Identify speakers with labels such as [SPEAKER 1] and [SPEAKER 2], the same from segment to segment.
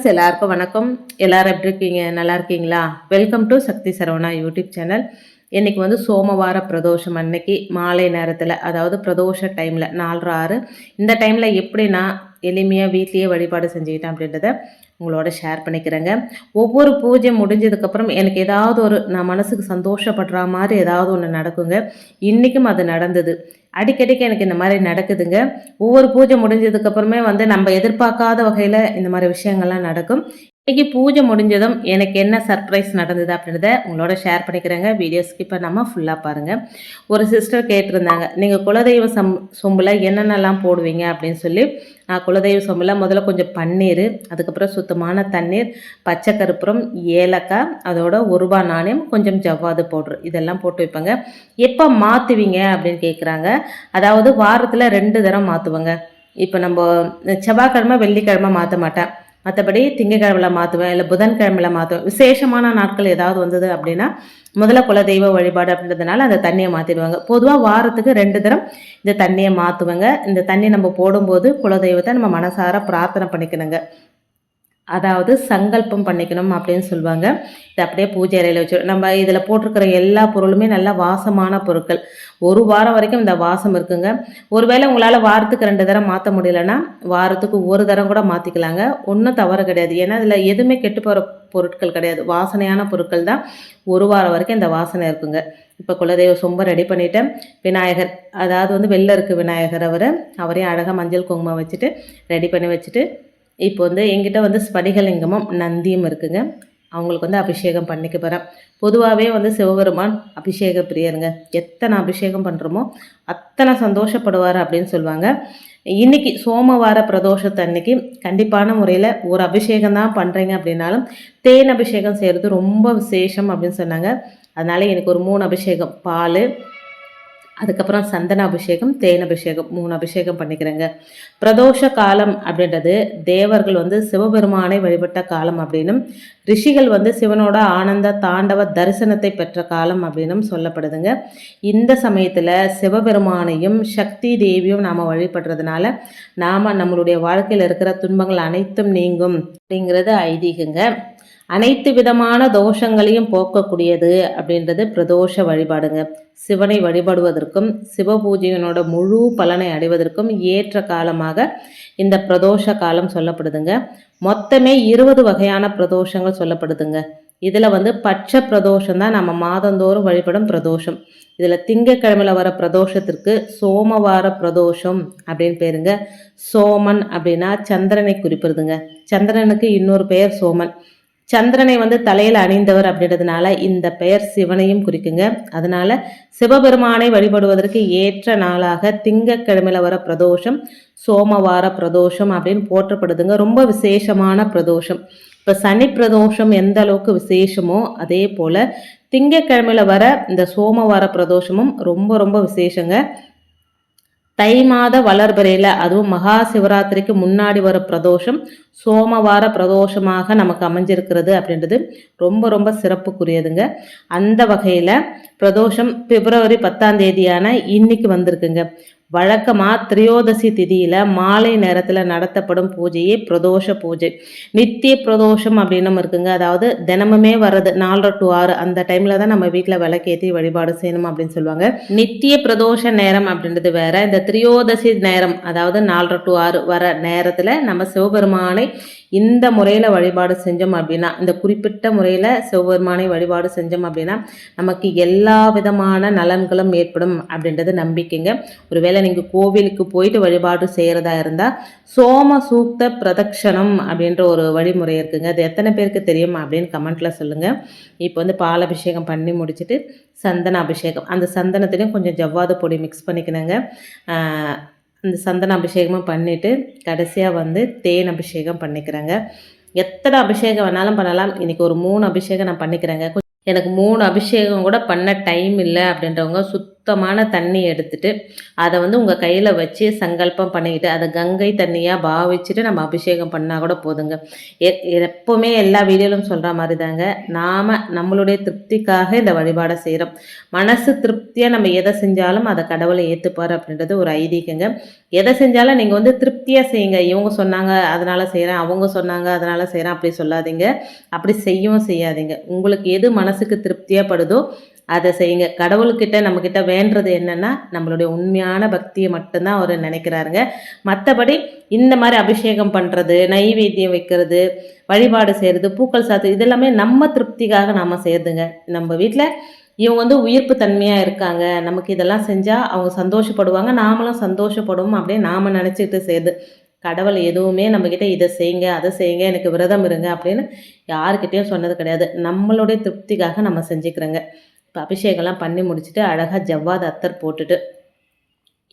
[SPEAKER 1] friends எல்லாருக்கும் வணக்கம் எல்லோரும் எப்படி இருக்கீங்க நல்லா இருக்கீங்களா welcome to Sakthi Saravana YouTube channel இன்றைக்கி வந்து சோமவார பிரதோஷம் அன்னைக்கு மாலை நேரத்தில் அதாவது பிரதோஷ டைமில் நாலு ஆறு இந்த டைமில் எப்படின்னா எளிமையாக வீட்லேயே வழிபாடு செஞ்சுக்கிட்டேன் அப்படின்றத உங்களோட ஷேர் பண்ணிக்கிறேங்க ஒவ்வொரு பூஜை முடிஞ்சதுக்கப்புறம் எனக்கு ஏதாவது ஒரு நான் மனசுக்கு சந்தோஷப்படுற மாதிரி ஏதாவது ஒன்று நடக்குங்க இன்றைக்கும் அது நடந்தது அடிக்கடிக்கு எனக்கு இந்த மாதிரி நடக்குதுங்க ஒவ்வொரு பூஜை முடிஞ்சதுக்கப்புறமே வந்து நம்ம எதிர்பார்க்காத வகையில் இந்த மாதிரி விஷயங்கள்லாம் நடக்கும் இன்றைக்கி பூஜை முடிஞ்சதும் எனக்கு என்ன சர்ப்ரைஸ் நடந்தது அப்படின்றத உங்களோட ஷேர் பண்ணிக்கிறேங்க வீடியோஸ்க்கு இப்போ நம்ம ஃபுல்லாக பாருங்கள் ஒரு சிஸ்டர் கேட்டிருந்தாங்க நீங்கள் குலதெய்வ சம் சொம்பில் என்னென்னலாம் போடுவீங்க அப்படின்னு சொல்லி நான் குலதெய்வ சொம்பில் முதல்ல கொஞ்சம் பன்னீர் அதுக்கப்புறம் சுத்தமான தண்ணீர் பச்சை கருப்புறம் ஏலக்காய் அதோட ஒரு ரூபா நாணயம் கொஞ்சம் ஜவ்வாது பவுட்ரு இதெல்லாம் போட்டு வைப்பேங்க எப்போ மாற்றுவீங்க அப்படின்னு கேட்குறாங்க அதாவது வாரத்தில் ரெண்டு தரம் மாற்றுவேங்க இப்போ நம்ம செவ்வாய்க்கிழமை வெள்ளிக்கிழமை மாற்ற மாட்டேன் மற்றபடி திங்கக்கிழமை மாற்றுவேன் இல்லை புதன்கிழமையில் மாற்றுவேன் விசேஷமான நாட்கள் ஏதாவது வந்தது அப்படின்னா முதல்ல குல தெய்வ வழிபாடு அப்படின்றதுனால அந்த தண்ணியை மாற்றிடுவாங்க பொதுவாக வாரத்துக்கு ரெண்டு தரம் இந்த தண்ணியை மாற்றுவேங்க இந்த தண்ணி நம்ம போடும்போது குலதெய்வத்தை நம்ம மனசார பிரார்த்தனை பண்ணிக்கணுங்க அதாவது சங்கல்பம் பண்ணிக்கணும் அப்படின்னு சொல்லுவாங்க இதை அப்படியே பூஜை அறையில் வச்சு நம்ம இதில் போட்டிருக்கிற எல்லா பொருளுமே நல்லா வாசமான பொருட்கள் ஒரு வாரம் வரைக்கும் இந்த வாசம் இருக்குங்க ஒருவேளை உங்களால் வாரத்துக்கு ரெண்டு தரம் மாற்ற முடியலன்னா வாரத்துக்கு ஒரு தரம் கூட மாற்றிக்கலாங்க ஒன்றும் தவறு கிடையாது ஏன்னா இதில் எதுவுமே கெட்டு போகிற பொருட்கள் கிடையாது வாசனையான பொருட்கள் தான் ஒரு வாரம் வரைக்கும் இந்த வாசனை இருக்குங்க இப்போ குலதெய்வ சொம்ப ரெடி பண்ணிவிட்டேன் விநாயகர் அதாவது வந்து வெளில இருக்குது விநாயகர் அவர் அவரையும் அழகாக மஞ்சள் குங்குமம் வச்சுட்டு ரெடி பண்ணி வச்சுட்டு இப்போ வந்து எங்கிட்ட வந்து ஸ்படிகலிங்கமும் நந்தியும் இருக்குங்க அவங்களுக்கு வந்து அபிஷேகம் பண்ணிக்க போகிறேன் பொதுவாகவே வந்து சிவபெருமான் அபிஷேக பிரியருங்க எத்தனை அபிஷேகம் பண்ணுறோமோ அத்தனை சந்தோஷப்படுவார் அப்படின்னு சொல்லுவாங்க இன்றைக்கி சோமவார பிரதோஷத்தை அன்னைக்கு கண்டிப்பான முறையில் ஒரு அபிஷேகம் தான் பண்ணுறீங்க அப்படின்னாலும் தேன் அபிஷேகம் செய்கிறது ரொம்ப விசேஷம் அப்படின்னு சொன்னாங்க அதனால் எனக்கு ஒரு மூணு அபிஷேகம் பால் அதுக்கப்புறம் சந்தன அபிஷேகம் தேன் அபிஷேகம் மூணு அபிஷேகம் பண்ணிக்கிறேங்க பிரதோஷ காலம் அப்படின்றது தேவர்கள் வந்து சிவபெருமானை வழிபட்ட காலம் அப்படின்னும் ரிஷிகள் வந்து சிவனோட ஆனந்த தாண்டவ தரிசனத்தை பெற்ற காலம் அப்படின்னும் சொல்லப்படுதுங்க இந்த சமயத்தில் சிவபெருமானையும் சக்தி தேவியும் நாம் வழிபடுறதுனால நாம் நம்மளுடைய வாழ்க்கையில் இருக்கிற துன்பங்கள் அனைத்தும் நீங்கும் அப்படிங்கிறது ஐதீகங்க அனைத்து விதமான தோஷங்களையும் போக்கக்கூடியது அப்படின்றது பிரதோஷ வழிபாடுங்க சிவனை வழிபடுவதற்கும் சிவ பூஜையினோட முழு பலனை அடைவதற்கும் ஏற்ற காலமாக இந்த பிரதோஷ காலம் சொல்லப்படுதுங்க மொத்தமே இருபது வகையான பிரதோஷங்கள் சொல்லப்படுதுங்க இதில் வந்து பட்ச பிரதோஷம் தான் நம்ம மாதந்தோறும் வழிபடும் பிரதோஷம் இதில் திங்கக்கிழமையில் வர பிரதோஷத்திற்கு சோமவார பிரதோஷம் அப்படின்னு பேருங்க சோமன் அப்படின்னா சந்திரனை குறிப்பிடுதுங்க சந்திரனுக்கு இன்னொரு பெயர் சோமன் சந்திரனை வந்து தலையில் அணிந்தவர் அப்படின்றதுனால இந்த பெயர் சிவனையும் குறிக்குங்க அதனால சிவபெருமானை வழிபடுவதற்கு ஏற்ற நாளாக திங்கக்கிழமையில் வர பிரதோஷம் சோமவார பிரதோஷம் அப்படின்னு போற்றப்படுதுங்க ரொம்ப விசேஷமான பிரதோஷம் இப்போ சனி பிரதோஷம் எந்த அளவுக்கு விசேஷமோ அதே போல் திங்கக்கிழமையில் வர இந்த சோமவார பிரதோஷமும் ரொம்ப ரொம்ப விசேஷங்க தை மாத வளர்பிறையில் அதுவும் மகா சிவராத்திரிக்கு முன்னாடி வர பிரதோஷம் சோமவார பிரதோஷமாக நமக்கு அமைஞ்சிருக்கிறது அப்படின்றது ரொம்ப ரொம்ப சிறப்புக்குரியதுங்க அந்த வகையில் பிரதோஷம் பிப்ரவரி பத்தாம் தேதியான இன்னைக்கு வந்திருக்குங்க வழக்கமாக திரையோதசி திதியில் மாலை நேரத்தில் நடத்தப்படும் பூஜையே பிரதோஷ பூஜை நித்திய பிரதோஷம் அப்படின்னு இருக்குங்க அதாவது தினமுமே வர்றது நாலரை டு ஆறு அந்த டைமில் தான் நம்ம வீட்டில் விளக்கேற்றி வழிபாடு செய்யணும் அப்படின்னு சொல்லுவாங்க நித்திய பிரதோஷ நேரம் அப்படின்றது வேற இந்த திரியோதசி நேரம் அதாவது நாலரை டு ஆறு வர நேரத்தில் நம்ம சிவபெருமானை இந்த முறையில் வழிபாடு செஞ்சோம் அப்படின்னா இந்த குறிப்பிட்ட முறையில் சிவபெருமானை வழிபாடு செஞ்சோம் அப்படின்னா நமக்கு எல்லா விதமான நலன்களும் ஏற்படும் அப்படின்றது நம்பிக்கைங்க ஒருவேளை நீங்கள் கோவிலுக்கு போயிட்டு வழிபாடு செய்கிறதா இருந்தால் சோம சூக்த பிரதக்ஷணம் அப்படின்ற ஒரு வழிமுறை இருக்குங்க அது எத்தனை பேருக்கு தெரியும் அப்படின்னு கமெண்ட்டில் சொல்லுங்கள் இப்போ வந்து பால் அபிஷேகம் பண்ணி முடிச்சுட்டு சந்தன அபிஷேகம் அந்த சந்தனத்துலேயும் கொஞ்சம் ஜவ்வாத பொடி மிக்ஸ் பண்ணிக்கணுங்க அந்த சந்தன அபிஷேகமும் பண்ணிவிட்டு கடைசியாக வந்து தேன் அபிஷேகம் பண்ணிக்கிறேங்க எத்தனை அபிஷேகம் வேணாலும் பண்ணலாம் இன்றைக்கி ஒரு மூணு அபிஷேகம் நான் பண்ணிக்கிறேங்க எனக்கு மூணு அபிஷேகம் கூட பண்ண டைம் இல்லை அப்படின்றவங்க சுத் சுத்தமான தண்ணி எடுத்துட்டு அதை வந்து உங்கள் கையில் வச்சு சங்கல்பம் பண்ணிக்கிட்டு அதை கங்கை தண்ணியாக பாவிச்சுட்டு நம்ம அபிஷேகம் பண்ணால் கூட போதுங்க எப்போவுமே எல்லா வீடியோலும் சொல்கிற மாதிரி தாங்க நாம் நம்மளுடைய திருப்திக்காக இந்த வழிபாடை செய்கிறோம் மனசு திருப்தியாக நம்ம எதை செஞ்சாலும் அதை கடவுளை ஏற்றுப்பார் அப்படின்றது ஒரு ஐதீகங்க எதை செஞ்சாலும் நீங்கள் வந்து திருப்தியாக செய்யுங்க இவங்க சொன்னாங்க அதனால் செய்கிறேன் அவங்க சொன்னாங்க அதனால் செய்கிறேன் அப்படி சொல்லாதீங்க அப்படி செய்யவும் செய்யாதீங்க உங்களுக்கு எது மனசுக்கு திருப்தியாக படுதோ அதை செய்யுங்க கடவுள்கிட்ட நம்மக்கிட்ட வேண்டுறது என்னென்னா நம்மளுடைய உண்மையான பக்தியை மட்டும்தான் அவர் நினைக்கிறாருங்க மற்றபடி இந்த மாதிரி அபிஷேகம் பண்ணுறது நைவேத்தியம் வைக்கிறது வழிபாடு செய்கிறது பூக்கள் சாத்து இதெல்லாமே நம்ம திருப்திக்காக நாம் செய்யறதுங்க நம்ம வீட்டில் இவங்க வந்து உயிர்ப்பு தன்மையாக இருக்காங்க நமக்கு இதெல்லாம் செஞ்சால் அவங்க சந்தோஷப்படுவாங்க நாமளும் சந்தோஷப்படுவோம் அப்படியே நாம் நினச்சிக்கிட்டு செய்யுது கடவுள் எதுவுமே நம்மக்கிட்ட இதை செய்யுங்க அதை செய்யுங்க எனக்கு விரதம் இருங்க அப்படின்னு யாருக்கிட்டேயும் சொன்னது கிடையாது நம்மளுடைய திருப்திக்காக நம்ம செஞ்சுக்கிறோங்க அபிஷேகம்லாம் பண்ணி முடிச்சுட்டு அழகாக ஜவ்வாத அத்தர் போட்டுட்டு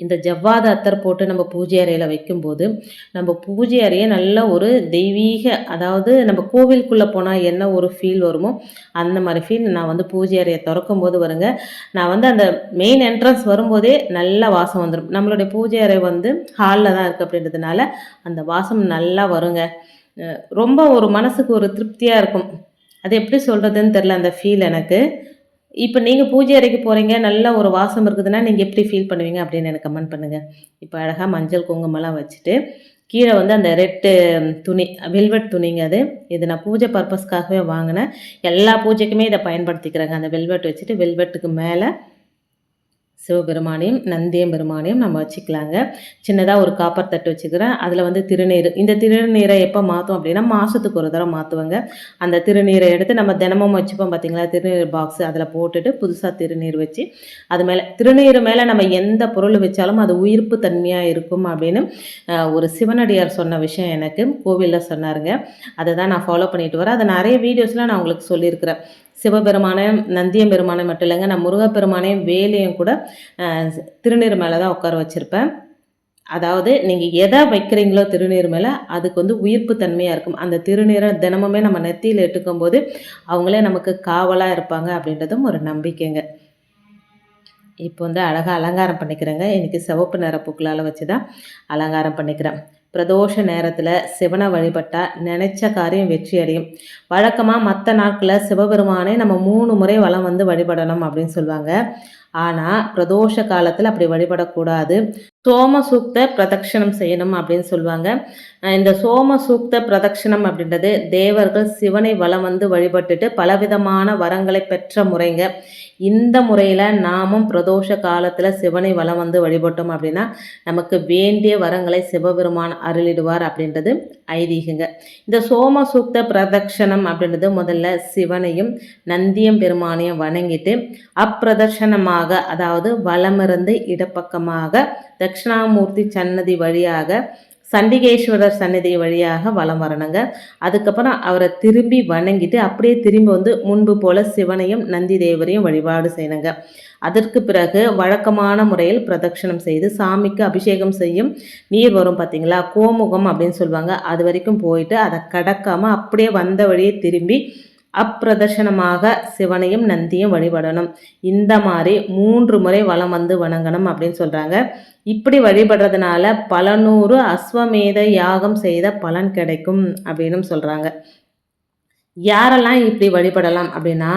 [SPEAKER 1] இந்த ஜவ்வாத அத்தர் போட்டு நம்ம பூஜை அறையில் வைக்கும்போது நம்ம பூஜை அறையை நல்ல ஒரு தெய்வீக அதாவது நம்ம கோவிலுக்குள்ளே போனால் என்ன ஒரு ஃபீல் வருமோ அந்த மாதிரி ஃபீல் நான் வந்து பூஜை அறையை திறக்கும் போது வருங்க நான் வந்து அந்த மெயின் என்ட்ரன்ஸ் வரும்போதே நல்ல வாசம் வந்துடும் நம்மளுடைய பூஜை அறை வந்து ஹாலில் தான் இருக்குது அப்படின்றதுனால அந்த வாசம் நல்லா வருங்க ரொம்ப ஒரு மனசுக்கு ஒரு திருப்தியாக இருக்கும் அது எப்படி சொல்கிறதுன்னு தெரில அந்த ஃபீல் எனக்கு இப்போ நீங்கள் பூஜை அறைக்கு போகிறீங்க நல்ல ஒரு வாசம் இருக்குதுன்னா நீங்கள் எப்படி ஃபீல் பண்ணுவீங்க அப்படின்னு எனக்கு கமெண்ட் பண்ணுங்கள் இப்போ அழகாக மஞ்சள் குங்குமம்லாம் வச்சுட்டு கீழே வந்து அந்த ரெட்டு துணி வெல்வெட் துணிங்க அது இது நான் பூஜை பர்பஸ்க்காகவே வாங்கினேன் எல்லா பூஜைக்குமே இதை பயன்படுத்திக்கிறேங்க அந்த வெல்வெட் வச்சுட்டு வெல்வெட்டுக்கு மேலே சிவபெருமானையும் நந்தியம் பெருமானையும் நம்ம வச்சுக்கலாங்க சின்னதாக ஒரு காப்பர் தட்டு வச்சுக்கிறேன் அதில் வந்து திருநீர் இந்த திருநீரை எப்போ மாற்றும் அப்படின்னா மாதத்துக்கு ஒரு தடவை மாற்றுவாங்க அந்த திருநீரை எடுத்து நம்ம தினமும் வச்சுப்போம் பார்த்திங்களா திருநீர் பாக்ஸ் அதில் போட்டுட்டு புதுசாக திருநீர் வச்சு அது மேலே திருநீர் மேலே நம்ம எந்த பொருள் வச்சாலும் அது உயிர்ப்பு தன்மையாக இருக்கும் அப்படின்னு ஒரு சிவனடியார் சொன்ன விஷயம் எனக்கு கோவிலில் சொன்னாருங்க அதை தான் நான் ஃபாலோ பண்ணிட்டு வரேன் அதை நிறைய வீடியோஸில் நான் உங்களுக்கு சொல்லியிருக்கிறேன் சிவபெருமானை நந்தியம்பெருமானை மட்டும் இல்லைங்க நான் முருகப்பெருமானையும் வேலையும் கூட திருநீர் மேலே தான் உட்கார வச்சுருப்பேன் அதாவது நீங்கள் எதை வைக்கிறீங்களோ திருநீர் மேலே அதுக்கு வந்து உயிர்ப்பு தன்மையாக இருக்கும் அந்த திருநீரை தினமுமே நம்ம நெத்தியில் எட்டுக்கும் போது அவங்களே நமக்கு காவலாக இருப்பாங்க அப்படின்றதும் ஒரு நம்பிக்கைங்க இப்போ வந்து அழகாக அலங்காரம் பண்ணிக்கிறேங்க இன்றைக்கி சிவப்பு நிற பூக்களால் வச்சு தான் அலங்காரம் பண்ணிக்கிறேன் பிரதோஷ நேரத்தில் சிவனை வழிபட்டால் நினைச்ச காரியம் வெற்றி அடையும் வழக்கமாக மற்ற நாட்களில் சிவபெருமானே நம்ம மூணு முறை வளம் வந்து வழிபடணும் அப்படின்னு சொல்லுவாங்க ஆனால் பிரதோஷ காலத்தில் அப்படி வழிபடக்கூடாது சோம சூக்த பிரதட்சணம் செய்யணும் அப்படின்னு சொல்லுவாங்க இந்த சோம சூக்த பிரதட்சணம் அப்படின்றது தேவர்கள் சிவனை வலம் வந்து வழிபட்டுட்டு பலவிதமான வரங்களை பெற்ற முறைங்க இந்த முறையில் நாமும் பிரதோஷ காலத்தில் சிவனை வலம் வந்து வழிபட்டோம் அப்படின்னா நமக்கு வேண்டிய வரங்களை சிவபெருமான் அருளிடுவார் அப்படின்றது ஐதீகங்க இந்த சோம சூக்த பிரதட்சணம் அப்படின்றது முதல்ல சிவனையும் நந்தியம் பெருமானையும் வணங்கிட்டு அப்பிரதர்ஷனமாக பக்கமாக அதாவது வலமிருந்து இடப்பக்கமாக தட்சிணாமூர்த்தி சன்னதி வழியாக சண்டிகேஸ்வரர் சன்னதி வழியாக வலம் வரணுங்க அதுக்கப்புறம் அவரை திரும்பி வணங்கிட்டு அப்படியே திரும்பி வந்து முன்பு போல சிவனையும் நந்தி தேவரையும் வழிபாடு செய்யணுங்க அதற்கு பிறகு வழக்கமான முறையில் பிரதட்சணம் செய்து சாமிக்கு அபிஷேகம் செய்யும் நீர் வரும் பார்த்தீங்களா கோமுகம் அப்படின்னு சொல்லுவாங்க அது வரைக்கும் போயிட்டு அதை கடக்காமல் அப்படியே வந்த வழியே திரும்பி அப்பிரதர்ஷனமாக சிவனையும் நந்தியும் வழிபடணும் இந்த மாதிரி மூன்று முறை வலம் வந்து வணங்கணும் அப்படின்னு சொல்கிறாங்க இப்படி வழிபடுறதுனால பல நூறு அஸ்வமேத யாகம் செய்த பலன் கிடைக்கும் அப்படின்னு சொல்கிறாங்க யாரெல்லாம் இப்படி வழிபடலாம் அப்படின்னா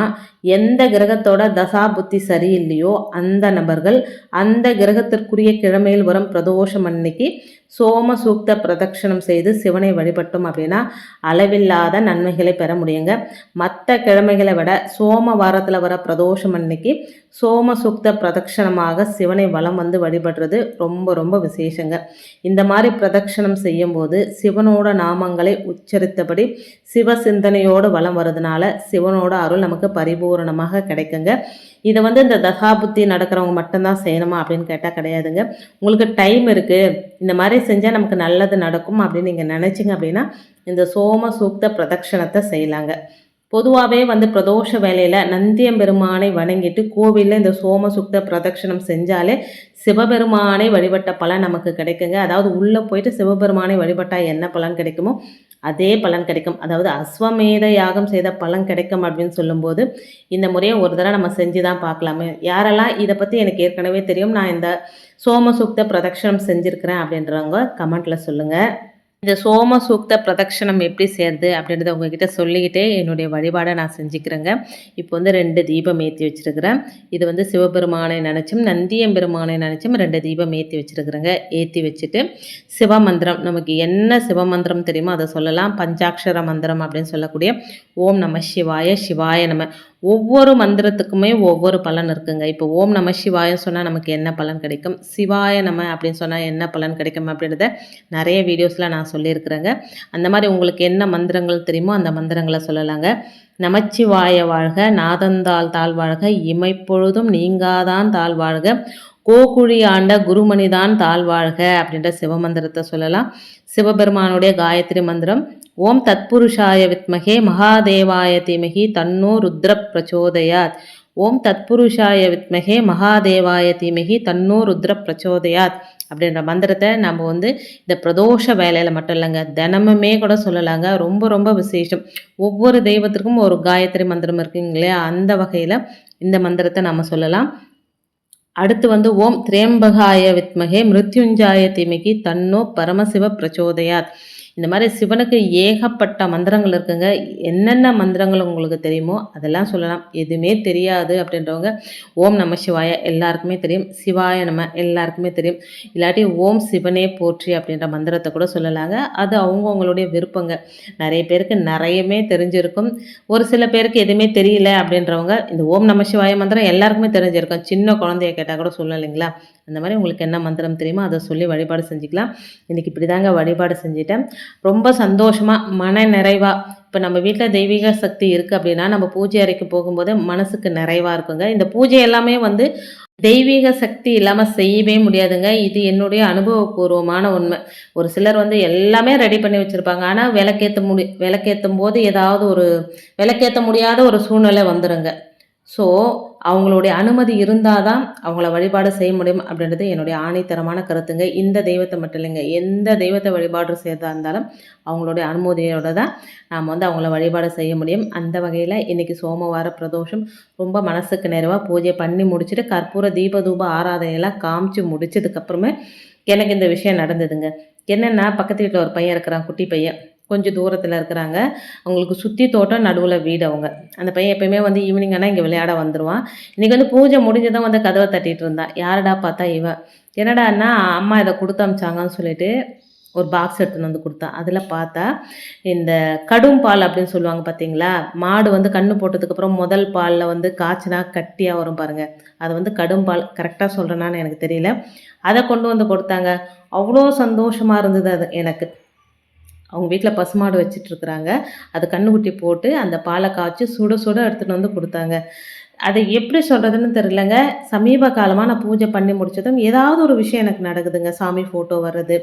[SPEAKER 1] எந்த கிரகத்தோட தசா புத்தி சரியில்லையோ அந்த நபர்கள் அந்த கிரகத்திற்குரிய கிழமையில் வரும் பிரதோஷம் அன்னைக்கு சோம சூக்த பிரதட்சணம் செய்து சிவனை வழிபட்டோம் அப்படின்னா அளவில்லாத நன்மைகளை பெற முடியுங்க மற்ற கிழமைகளை விட சோம வாரத்தில் வர பிரதோஷம் அன்னைக்கு சோம சூக்த பிரதட்சணமாக சிவனை வளம் வந்து வழிபடுறது ரொம்ப ரொம்ப விசேஷங்க இந்த மாதிரி பிரதட்சணம் செய்யும்போது சிவனோட நாமங்களை உச்சரித்தபடி சிவ சிந்தனையோடு வளம் வர்றதுனால சிவனோட அருள் நமக்கு பரிபூரணமாக கிடைக்குங்க இதை வந்து இந்த தசாபுத்தி நடக்கிறவங்க மட்டும்தான் செய்யணுமா அப்படின்னு கேட்டால் கிடையாதுங்க உங்களுக்கு டைம் இருக்குது இந்த மாதிரி செஞ்சால் நமக்கு நல்லது நடக்கும் அப்படின்னு நீங்கள் நினச்சிங்க அப்படின்னா இந்த சோம சூக்த பிரதக்ஷணத்தை செய்யலாங்க பொதுவாகவே வந்து பிரதோஷ வேலையில் நந்தியம் பெருமானை வணங்கிட்டு கோவிலில் இந்த சோம சுக்த பிரதட்சணம் செஞ்சாலே சிவபெருமானை வழிபட்ட பலன் நமக்கு கிடைக்குங்க அதாவது உள்ளே போயிட்டு சிவபெருமானை வழிபட்டால் என்ன பலன் கிடைக்குமோ அதே பலன் கிடைக்கும் அதாவது அஸ்வமேத யாகம் செய்த பலன் கிடைக்கும் அப்படின்னு சொல்லும்போது இந்த முறையை ஒரு தடவை நம்ம செஞ்சு தான் பார்க்கலாமே யாரெல்லாம் இதை பற்றி எனக்கு ஏற்கனவே தெரியும் நான் இந்த சோமசுக்த பிரதட்சணம் செஞ்சுருக்கிறேன் அப்படின்றவங்க கமெண்ட்டில் சொல்லுங்கள் இந்த சோம சூக்த பிரதட்சணம் எப்படி சேருது அப்படின்றத உங்ககிட்ட சொல்லிக்கிட்டே என்னுடைய வழிபாடை நான் செஞ்சுக்கிறேங்க இப்போ வந்து ரெண்டு தீபம் ஏற்றி வச்சுருக்கிறேன் இது வந்து சிவபெருமானை நினச்சும் நந்தியம்பெருமானை நினச்சும் ரெண்டு தீபம் ஏற்றி வச்சுருக்குறேங்க ஏற்றி வச்சுட்டு சிவமந்திரம் நமக்கு என்ன சிவமந்திரம் தெரியுமோ அதை சொல்லலாம் பஞ்சாட்சர மந்திரம் அப்படின்னு சொல்லக்கூடிய ஓம் நம சிவாய சிவாய நம ஒவ்வொரு மந்திரத்துக்குமே ஒவ்வொரு பலன் இருக்குங்க இப்போ ஓம் நம சிவாயம் சொன்னால் நமக்கு என்ன பலன் கிடைக்கும் சிவாய நம்ம அப்படின்னு சொன்னால் என்ன பலன் கிடைக்கும் அப்படின்றத நிறைய வீடியோஸில் நான் சொல்லியிருக்கிறேங்க அந்த மாதிரி உங்களுக்கு என்ன மந்திரங்கள் தெரியுமோ அந்த மந்திரங்களை சொல்லலாங்க நமச்சிவாய வாழ்க நாதந்தாள் தாழ்வாழ்க இமைப்பொழுதும் நீங்காதான் தாழ்வாழ்க கோகுழி ஆண்ட குருமணிதான் தாழ்வாழ்க அப்படின்ற சிவமந்திரத்தை சொல்லலாம் சிவபெருமானுடைய காயத்ரி மந்திரம் ஓம் தத்புருஷாய வித்மகே மகாதேவாய தீமகி தன்னோ ருத்ர பிரச்சோதயாத் ஓம் தத்புருஷாய வித்மகே மகாதேவாய தீமகி தன்னோ ருத்ர பிரச்சோதயாத் அப்படின்ற மந்திரத்தை நம்ம வந்து இந்த பிரதோஷ வேலையில் மட்டும் இல்லைங்க தினமுமே கூட சொல்லலாங்க ரொம்ப ரொம்ப விசேஷம் ஒவ்வொரு தெய்வத்திற்கும் ஒரு காயத்ரி மந்திரம் இருக்குங்க இல்லையா அந்த வகையில் இந்த மந்திரத்தை நம்ம சொல்லலாம் அடுத்து வந்து ஓம் திரேம்பகாய வித்மகே மிருத்யுஞ்சாய தீமகி தன்னோ பரமசிவ பிரச்சோதயாத் இந்த மாதிரி சிவனுக்கு ஏகப்பட்ட மந்திரங்கள் இருக்குங்க என்னென்ன மந்திரங்கள் உங்களுக்கு தெரியுமோ அதெல்லாம் சொல்லலாம் எதுவுமே தெரியாது அப்படின்றவங்க ஓம் நம சிவாய எல்லாருக்குமே தெரியும் சிவாய நம்ம எல்லாருக்குமே தெரியும் இல்லாட்டி ஓம் சிவனே போற்றி அப்படின்ற மந்திரத்தை கூட சொல்லலாங்க அது அவங்கவுங்களுடைய விருப்பங்க நிறைய பேருக்கு நிறையமே தெரிஞ்சிருக்கும் ஒரு சில பேருக்கு எதுவுமே தெரியல அப்படின்றவங்க இந்த ஓம் நம சிவாய மந்திரம் எல்லாருக்குமே தெரிஞ்சிருக்கும் சின்ன குழந்தைய கேட்டால் கூட சொல்லலாம் இல்லைங்களா அந்த மாதிரி உங்களுக்கு என்ன மந்திரம் தெரியுமோ அதை சொல்லி வழிபாடு செஞ்சுக்கலாம் இன்றைக்கி இப்படி தாங்க வழிபாடு செஞ்சுட்டேன் ரொம்ப சந்தோஷமாக மன நிறைவாக இப்போ நம்ம வீட்டில் தெய்வீக சக்தி இருக்குது அப்படின்னா நம்ம பூஜை அறைக்கு போகும்போது மனசுக்கு நிறைவாக இருக்குங்க இந்த பூஜை எல்லாமே வந்து தெய்வீக சக்தி இல்லாமல் செய்யவே முடியாதுங்க இது என்னுடைய அனுபவபூர்வமான உண்மை ஒரு சிலர் வந்து எல்லாமே ரெடி பண்ணி வச்சுருப்பாங்க ஆனால் விளக்கேற்ற முடி விளக்கேற்றும் போது ஏதாவது ஒரு விளக்கேற்ற முடியாத ஒரு சூழ்நிலை வந்துடுங்க ஸோ அவங்களுடைய அனுமதி இருந்தால் தான் அவங்கள வழிபாடு செய்ய முடியும் அப்படின்றது என்னுடைய ஆணைத்தரமான கருத்துங்க இந்த தெய்வத்தை மட்டும் இல்லைங்க எந்த தெய்வத்தை வழிபாடு செய்கிறதா இருந்தாலும் அவங்களுடைய அனுமதியோடு தான் நாம் வந்து அவங்கள வழிபாடு செய்ய முடியும் அந்த வகையில் இன்றைக்கி சோமவார பிரதோஷம் ரொம்ப மனசுக்கு நேரவாக பூஜை பண்ணி முடிச்சுட்டு கற்பூர தீப தூப ஆராதனையெல்லாம் காமிச்சு முடிச்சதுக்கப்புறமே எனக்கு இந்த விஷயம் நடந்ததுங்க என்னென்னா பக்கத்து வீட்டில் ஒரு பையன் இருக்கிறான் குட்டி பையன் கொஞ்சம் தூரத்தில் இருக்கிறாங்க அவங்களுக்கு சுற்றி தோட்டம் நடுவில் வீடு அவங்க அந்த பையன் எப்பயுமே வந்து ஈவினிங் ஆனால் இங்கே விளையாட வந்துடுவான் இன்றைக்கி வந்து பூஜை முடிஞ்சதும் வந்து கதவை தட்டிகிட்டு இருந்தான் யாரடா பார்த்தா இவன் என்னடான்னா அம்மா இதை கொடுத்து அமிச்சாங்கன்னு சொல்லிட்டு ஒரு பாக்ஸ் எடுத்துன்னு வந்து கொடுத்தா அதில் பார்த்தா இந்த கடும் பால் அப்படின்னு சொல்லுவாங்க பார்த்தீங்களா மாடு வந்து கண்ணு போட்டதுக்கப்புறம் முதல் பாலில் வந்து காய்ச்சினா கட்டியாக வரும் பாருங்கள் அதை வந்து கடும் பால் கரெக்டாக சொல்கிறேனான்னு எனக்கு தெரியல அதை கொண்டு வந்து கொடுத்தாங்க அவ்வளோ சந்தோஷமாக இருந்தது அது எனக்கு அவங்க வீட்டில் பசுமாடு இருக்கிறாங்க அது கண்ணுக்குட்டி போட்டு அந்த பாலை காய்ச்சி சுட சுட எடுத்துகிட்டு வந்து கொடுத்தாங்க அதை எப்படி சொல்கிறதுன்னு தெரியலங்க சமீப காலமாக நான் பூஜை பண்ணி முடித்ததும் ஏதாவது ஒரு விஷயம் எனக்கு நடக்குதுங்க சாமி ஃபோட்டோ வர்றது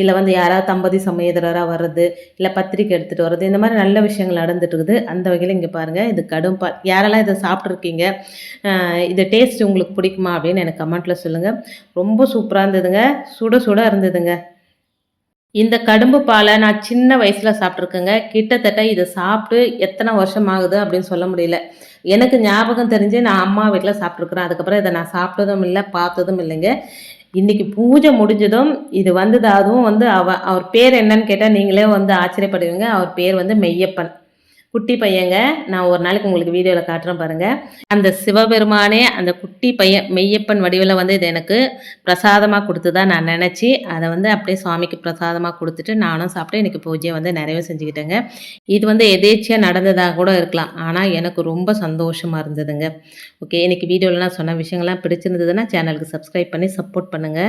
[SPEAKER 1] இல்லை வந்து யாராவது தம்பதி சமயதராக வர்றது இல்லை பத்திரிக்கை எடுத்துகிட்டு வர்றது இந்த மாதிரி நல்ல விஷயங்கள் நடந்துட்டுருக்குது அந்த வகையில் இங்கே பாருங்கள் இது கடும் பா யாரெல்லாம் இதை சாப்பிட்ருக்கீங்க இது டேஸ்ட் உங்களுக்கு பிடிக்குமா அப்படின்னு எனக்கு கமெண்ட்டில் சொல்லுங்கள் ரொம்ப சூப்பராக இருந்ததுங்க சுட சுட இருந்ததுங்க இந்த கடும்பு பாலை நான் சின்ன வயசில் சாப்பிட்ருக்கேங்க கிட்டத்தட்ட இதை சாப்பிட்டு எத்தனை வருஷம் ஆகுது அப்படின்னு சொல்ல முடியல எனக்கு ஞாபகம் தெரிஞ்சு நான் அம்மா வீட்டில் சாப்பிட்ருக்குறேன் அதுக்கப்புறம் இதை நான் சாப்பிட்டதும் இல்லை பார்த்ததும் இல்லைங்க இன்றைக்கி பூஜை முடிஞ்சதும் இது வந்தது அதுவும் வந்து அவ அவர் பேர் என்னன்னு கேட்டால் நீங்களே வந்து ஆச்சரியப்படுவீங்க அவர் பேர் வந்து மெய்யப்பன் குட்டி பையங்க நான் ஒரு நாளைக்கு உங்களுக்கு வீடியோவில் காட்டுறேன் பாருங்கள் அந்த சிவபெருமானே அந்த குட்டி பையன் மெய்யப்பன் வடிவில் வந்து இதை எனக்கு பிரசாதமாக கொடுத்து தான் நான் நினச்சி அதை வந்து அப்படியே சுவாமிக்கு பிரசாதமாக கொடுத்துட்டு நானும் சாப்பிட்டு எனக்கு பூஜையை வந்து நிறைவே செஞ்சுக்கிட்டேங்க இது வந்து எதேச்சியாக நடந்ததாக கூட இருக்கலாம் ஆனால் எனக்கு ரொம்ப சந்தோஷமாக இருந்ததுங்க ஓகே இன்றைக்கி வீடியோவில் நான் சொன்ன விஷயங்கள்லாம் பிடிச்சிருந்ததுன்னா சேனலுக்கு சப்ஸ்கிரைப் பண்ணி சப்போர்ட் பண்ணுங்கள்